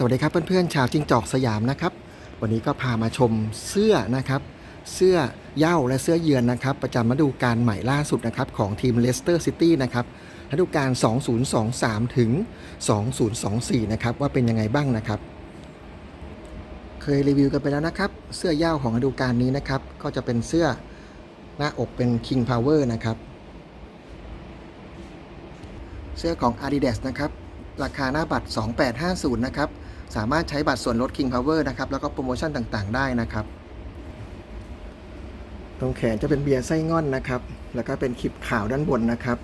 สวัสดีครับเพื่อนๆชาวจิงจอกสยามนะครับ วันนี้ก็พามาชมเสื้อนะครับ เสื้อเย้าและเสื้อเยือนนะครับ ประจำฤดูกาลใหม่ล่าสุดนะครับของทีมเลสเตอร์ซิตี้นะครับฤดูกาล 2023 ถึง 2024 นะครับ ว่าเป็นยังไงบ้างนะครับ เคยรีวิวกันไปแล้วนะครับ เสื้อเย้าของฤดูกาลนี้นะครับ ก็จะเป็นเสื้อหน้าอกเป็น King Power นะครับ เสื้อของ Adidas นะครับราคาหน้าบัตร 2850 นะครับ สามารถใช้บัตรส่วนลด King Power นะครับแล้วก็โปรโมชั่นต่างๆ ได้นะครับ ตรงแขนจะเป็นเบียร์ไส้ง่อนนะครับ แล้วก็เป็นคลิปขาวด้านบนนะครับ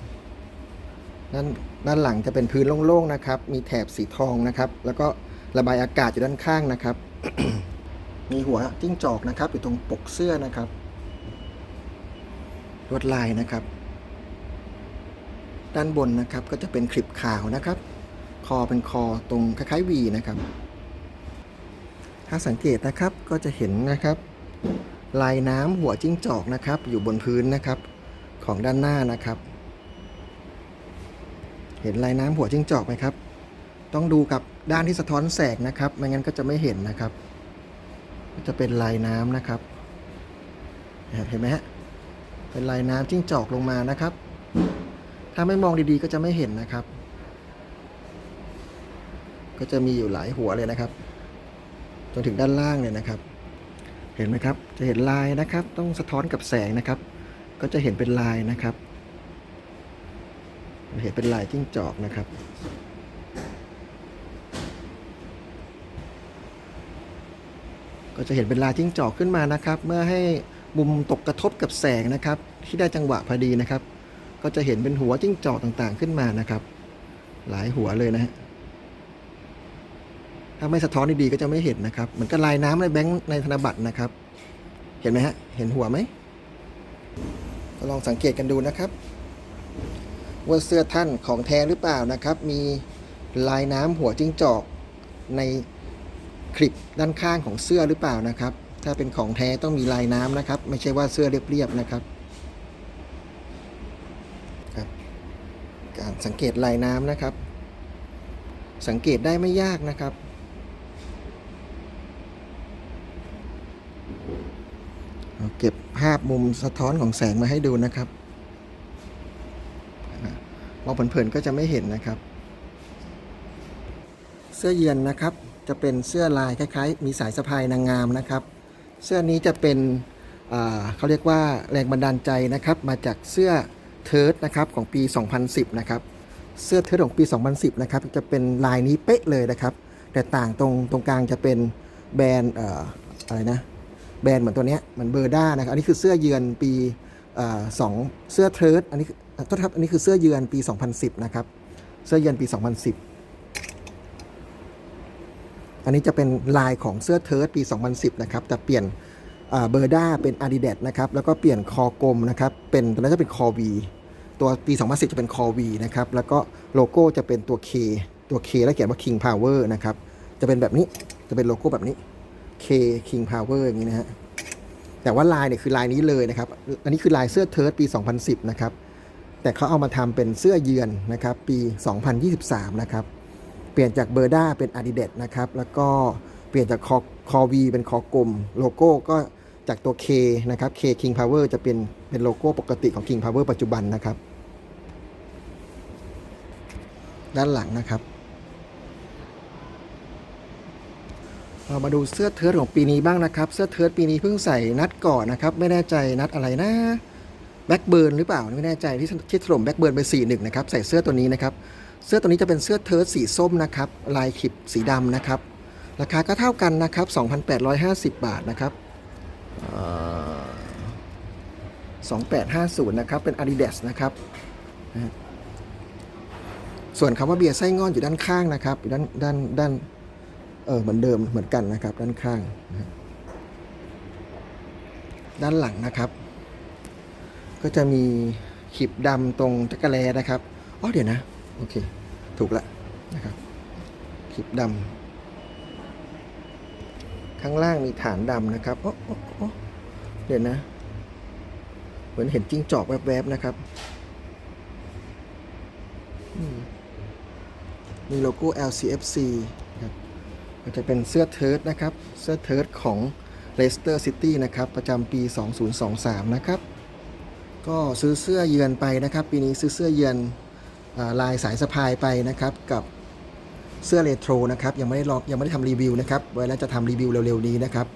ด้านด้านหลังจะเป็นพื้นโล่งๆนะครับ มีแถบสีทองนะครับ แล้วก็ระบายอากาศอยู่ด้านข้างนะครับ มีหัวจิ้งจอกนะครับ อยู่ตรงปกเสื้อนะครับลวดลายนะครับ ด้านบนนะครับก็จะเป็นคลิปขาวนะครับ คอเป็นคอตรงคล้ายๆวีนะครับ ถ้าสังเกตนะครับก็จะเห็นนะครับ ลายน้ำหัวจิ้งจอกนะครับ อยู่บนพื้นนะครับของด้านหน้านะครับ เห็นลายน้ำหัวจิ้งจอกไหมครับ ต้องดูกับด้านที่สะท้อนแสงนะครับ ไม่งั้นก็จะไม่เห็นนะครับ ก็จะเป็นลายน้ำนะครับ เห็นไหมฮะ เป็นลายน้ำจิ้งจอกลงมานะครับ ถ้าไม่มองดีๆก็จะไม่เห็นนะครับ ก็จะมีอยู่หลายหัวเลยนะครับ จนถึงด้านล่างเลยนะครับ เห็นไหมครับ จะเห็นลายนะครับ ต้องสะท้อนกับแสงนะครับ ก็จะเห็นเป็นลายนะครับ เห็นเป็นลายจิ้งจอกนะครับก็จะเห็นเป็นลายจิ้งจอกขึ้นมานะครับ เมื่อให้มุมตกกระทบกับแสงนะครับ ที่ได้จังหวะพอดีนะครับ ก็จะเห็นเป็นหัวจิ้งจอกต่างๆขึ้นมานะครับ หลายหัวเลยนะฮะ ถ้าไม่สะท้อนดีๆก็จะไม่เห็นนะครับเหมือนกับลายน้ำในแบงค์ในธนบัตรนะครับ เห็นไหมฮะเห็นหัวไหมลองสังเกตกันดูนะครับ ว่าเสื้อท่านของแท้หรือเปล่านะครับ มีลายน้ำหัวจิ้งจอกในคลิปด้านข้างของเสื้อหรือเปล่านะครับ ถ้าเป็นของแท้ต้องมีลายน้ำนะครับ ไม่ใช่ว่าเสื้อเรียบๆนะครับการสังเกตลายน้ำนะครับ สังเกตได้ไม่ยากนะครับ เก็บภาพมุมสะท้อนของแสงมาให้ดูนะครับมองเผินๆก็จะไม่เห็นนะครับ เสื้อเยือนนะครับจะเป็นเสื้อลายคล้ายๆ มีสายสะพายนางงามนะครับ เสื้อนี้จะเป็นเขาเรียกว่าแรงบันดาลใจนะครับ มาจากเสื้อเทิร์ดนะครับของปี 2010 นะครับ เสื้อเทิร์ดของปี 2010 นะครับ จะเป็นลายนี้เป๊ะเลยนะครับ แต่ต่างตรงตรงกลางจะเป็นแบรนด์อะไรนะ แบรนด์เหมือนตัวเนี้ยเหมือนเบอร์ด้านะครับอันนี้คือเสื้อเยือนปีสองเสื้อเทิร์ดอันนี้เอ่อโทษครับอันนี้คือเสื้อเยือนปี 2010 นะครับ เสื้อเยือนปี 2010 อันนี้จะเป็นลายของเสื้อเทิร์ดปี 2010 นะครับ แต่เปลี่ยนเบอร์ด้าเป็น Adidas นะครับ แล้วก็เปลี่ยนคอกลมนะครับ เป็นตัวนั้นจะเป็นคอ V ตัวปี 2010 จะเป็นคอ V นะครับ แล้วก็โลโก้จะเป็นตัว K ตัว K แล้วเขียนว่า King Power นะครับ จะเป็นแบบนี้ จะเป็นโลโก้แบบนี้ K King Power อย่างนี้นะฮะ แต่ว่าลายเนี่ยคือลายนี้เลยนะครับ อันนี้คือลายเสื้อเทิร์ดปี 2010 นะครับ แต่เขาเอามาทำเป็นเสื้อเยือนนะครับ ปี 2023 นะครับ เปลี่ยนจากเบอร์ด้าเป็น Adidas นะครับ แล้วก็เปลี่ยนจากคอคอวีเป็นคอกลม โลโก้ก็จากตัว K นะครับ K King Power จะเป็นเป็นโลโก้ปกติของ King Power ปัจจุบันนะครับ ด้านหลังนะครับ เรามาดูเสื้อเทิร์ดของปีนี้บ้างนะครับ เสื้อเทิร์ดปีนี้เพิ่งใส่นัดก่อนนะครับ ไม่แน่ใจนัดอะไรนะแบ็กเบิร์นหรือเปล่าไม่แน่ใจที่ที่ถล่มแบ็กเบิร์นไป4ีหนึ่งนะครับใส่เสื้อตัวนี้นะครับ เสื้อตัวนี้จะเป็นเสื้อเทิร์ดสีส้มนะครับ ลายขีดสีดำนะครับ ราคาก็เท่ากันนะครับ 2,850 บาทนะครับเอ่อ2850นะครับเป็น Adidas นะครับส่วนคำว่าเบียร์ไส้งอนอยู่ด้านข้างนะครับอยู่ด้านด้านด้าน เออเหมือนเดิมเหมือนกันนะครับ ด้านข้างนะฮะด้านหลังนะครับ ก็จะมีขีบดำตรงจักรแลนะครับอ๋อเดี๋ยวนะ โอเค ถูกแล้วนะครับขีบดำข้างล่างมีฐานดำนะครับโอ้โอ้โอ้เดี๋ยวนะ เหมือนเห็นจิ้งจอกแวบๆนะครับมีโลโก้ LCFC ก็จะเป็นเสื้อเทิร์ดนะครับ เสื้อเทิร์ดของเลสเตอร์ซิตี้นะครับ ประจำปี 2023 นะครับ ก็ซื้อเสื้อเยือนไปนะครับ ปีนี้ซื้อเสื้อเยือนลายสายสะพายไปนะครับ กับเสื้อเรโทรนะครับ ยังไม่ได้ลองยังไม่ได้ทำรีวิวนะครับ ไว้แล้วจะทำรีวิวเร็วๆนี้นะครับ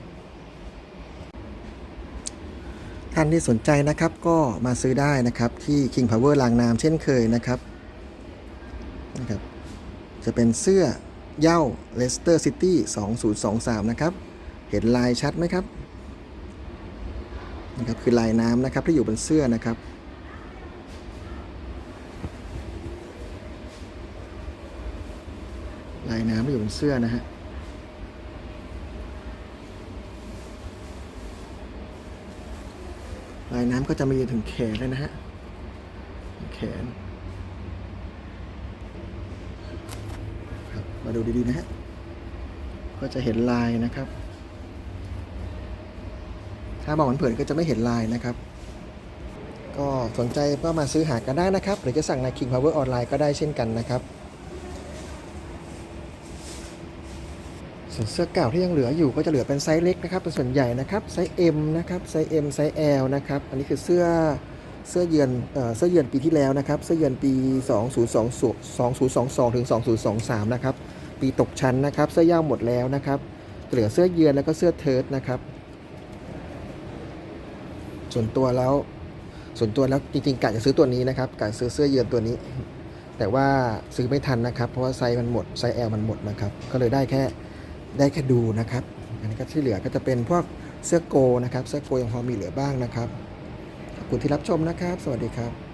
ท่านที่สนใจนะครับก็มาซื้อได้นะครับที่ King Power ลางนามเช่นเคยนะครับนะครับ จะเป็นเสื้อ เย้า Leicester City 2023 นะครับ เห็นลายชัดไหมครับนะครับคือลายน้ำนะครับที่อยู่บนเสื้อนะครับลายน้ำที่อยู่บนเสื้อนะฮะลายน้ำก็จะมีถึงแขนเลยนะฮะแขนครับ มาดูดีๆนะฮะ ก็จะเห็นลายนะครับ ถ้ามองเผินก็จะไม่เห็นลายนะครับ ก็สนใจก็มาซื้อหากันได้นะครับ หรือจะสั่งใน King Power ออนไลน์ก็ได้เช่นกันนะครับส่วนเสื้อเก่าที่ยังเหลืออยู่ก็จะเหลือเป็นไซส์เล็กนะครับเป็นส่วนใหญ่นะครับไซส์ M นะครับไซส์ M ไซส์ L นะครับอันนี้คือเสื้อเสื้อเยือนเอ่อเสื้อเยือนปีที่แล้วนะครับ เสื้อเยือนปี 2022 2022 ถึง 2023 นะครับ ปีตกชั้นนะครับ เสื้อย่าหมดแล้วนะครับ เหลือเสื้อเยือนแล้วก็เสื้อเทิร์ดนะครับ ส่วนตัวแล้วส่วนตัวแล้วจริงๆกะจะซื้อตัวนี้นะครับกะซื้อเสื้อเยือนตัวนี้ แต่ว่าซื้อไม่ทันนะครับ เพราะว่าไซส์มันหมดไซส์ L มันหมดนะครับ ก็เลยได้แค่ได้แค่ดูนะครับ อันนี้ก็ที่เหลือก็จะเป็นพวกเสื้อโกนะครับ เสื้อโกยังพอมีเหลือบ้างนะครับขอบคุณที่รับชมนะครับ สวัสดีครับ